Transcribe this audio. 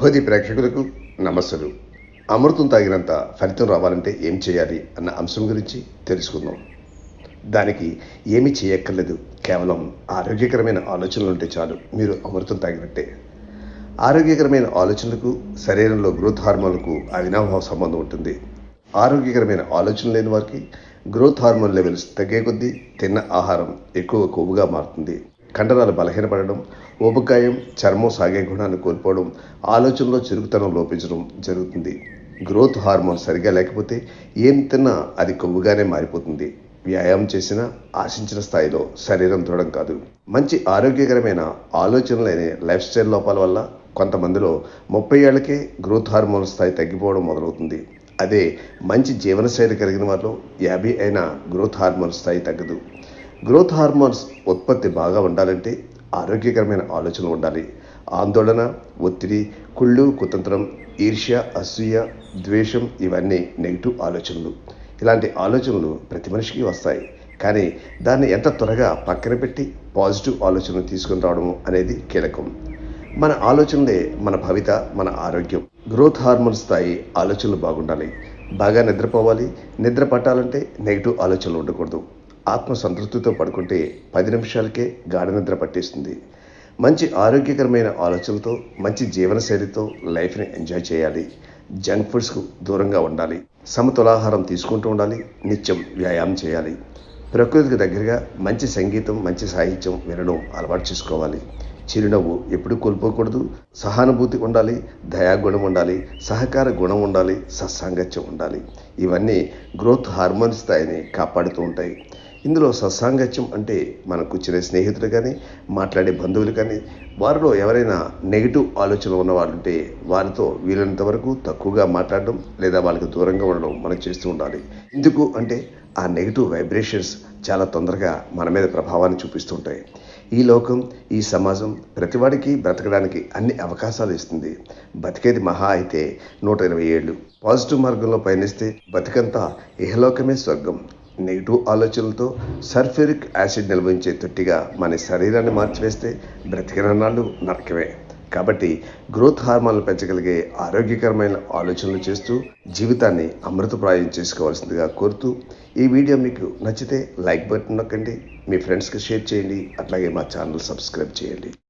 బోధి ప్రేక్షకులకు నమస్సులు. అమృతం తాగినంత ఫలితం రావాలంటే ఏం చేయాలి అన్న అంశం గురించి తెలుసుకుందాం. దానికి ఏమీ చేయక్కర్లేదు. కేవలం ఆరోగ్యకరమైన ఆలోచనలు ఉంటే చాలు. మీరు అమృతం తాగినట్టే. ఆరోగ్యకరమైన ఆలోచనలకు శరీరంలో గ్రోత్ హార్మోన్లకు అవినాభావ సంబంధం ఉంటుంది. ఆరోగ్యకరమైన ఆలోచన లేని వారికి గ్రోత్ హార్మోన్ లెవెల్స్ తగ్గే కొద్దీ తిన్న ఆహారం ఎక్కువ కొవ్వుగా మారుతుంది. కండరాలు బలహీనపడడం ఊబకాయం చర్మం సాగే గుణాన్ని కోల్పోవడం ఆలోచనలో చురుకుతనం లోపించడం జరుగుతుంది. గ్రోత్ హార్మోన్ సరిగా లేకపోతే ఏం తిన్నా అది కొవ్వుగానే మారిపోతుంది. వ్యాయామం చేసినా ఆశించిన స్థాయిలో శరీరం దృఢం కాదు. మంచి ఆరోగ్యకరమైన ఆలోచనలైన లైఫ్ స్టైల్ లోపాల వల్ల కొంతమందిలో ముప్పై ఏళ్ళకే గ్రోత్ హార్మోన్ స్థాయి తగ్గిపోవడం మొదలవుతుంది. అదే మంచి జీవనశైలి కలిగిన వారిలో యాభై అయినా గ్రోత్ హార్మోన్ స్థాయి తగ్గదు. గ్రోత్ హార్మోన్స్ ఉత్పత్తి బాగా ఉండాలంటే ఆరోగ్యకరమైన ఆలోచనలు ఉండాలి. ఆందోళన ఒత్తిడి కుళ్ళు కుతంత్రం ఈర్ష్య అసూయ ద్వేషం ఇవన్నీ నెగిటివ్ ఆలోచనలు. ఇలాంటి ఆలోచనలు ప్రతి మనిషికి వస్తాయి. కానీ దాన్ని ఎంత త్వరగా పక్కన పెట్టి పాజిటివ్ ఆలోచనలు తీసుకుని రావడం అనేది కీలకం. మన ఆలోచనలే మన భవిత మన ఆరోగ్యం. గ్రోత్ హార్మోన్ స్థాయి ఆలోచనలు బాగుండాలి. బాగా నిద్రపోవాలి నిద్ర పట్టాలంటే నెగిటివ్ ఆలోచనలు ఉండకూడదు. ఆత్మ సంతృప్తితో పడుకుంటే పది నిమిషాలకే గాఢ నిద్ర పట్టేస్తుంది. మంచి ఆరోగ్యకరమైన ఆలోచనలతో మంచి జీవనశైలితో లైఫ్ని ఎంజాయ్ చేయాలి. జంక్ ఫుడ్స్కు దూరంగా ఉండాలి. సమతులాహారం తీసుకుంటూ ఉండాలి. నిత్యం వ్యాయామం చేయాలి. ప్రకృతికి దగ్గరగా మంచి సంగీతం మంచి సాహిత్యం వినడం అలవాటు చేసుకోవాలి. చిరునవ్వు ఎప్పుడు కోల్పోకూడదు. సహానుభూతి ఉండాలి దయాగుణం ఉండాలి సహకార గుణం ఉండాలి సత్సాంగత్యం ఉండాలి. ఇవన్నీ గ్రోత్ హార్మోన్ స్థాయిని కాపాడుతూ ఉంటాయి. ఇందులో సత్సాంగత్యం అంటే మనకు చిన్న స్నేహితులు కానీ మాట్లాడే బంధువులు కానీ వారిలో ఎవరైనా నెగిటివ్ ఆలోచన ఉన్న వాళ్ళు ఉంటే వారితో వీలైనంత వరకు తక్కువగా మాట్లాడడం లేదా వాళ్ళకి దూరంగా ఉండడం మనం చేస్తూ ఉండాలి. ఎందుకు అంటే ఆ నెగిటివ్ వైబ్రేషన్స్ చాలా తొందరగా మన మీద ప్రభావాన్ని చూపిస్తుంటాయి. ఈ లోకం ఈ సమాజం ప్రతివాడికి బ్రతకడానికి అన్ని అవకాశాలు ఇస్తుంది. బతికేది మహా అయితే నూట ఇరవై ఏళ్ళు. పాజిటివ్ మార్గంలో పయనిస్తే బతికంతా ఇహలోకమే స్వర్గం. నెగిటివ్ ఆలోచనలతో సర్ఫెరిక్ యాసిడ్ నిల్వించే తొట్టిగా మన శరీరాన్ని మార్చివేస్తే బ్రతికినన్నాళ్ళు నరకమే. కాబట్టి గ్రోత్ హార్మోన్లు పెంచగలిగే ఆరోగ్యకరమైన ఆలోచనలు చేస్తూ జీవితాన్ని అమృతప్రాయం చేసుకోవాల్సిందిగా కోరుతూ ఈ వీడియో మీకు నచ్చితే లైక్ బటన్ నొక్కండి మీ ఫ్రెండ్స్కి షేర్ చేయండి అట్లాగే మా ఛానల్ సబ్స్క్రైబ్ చేయండి.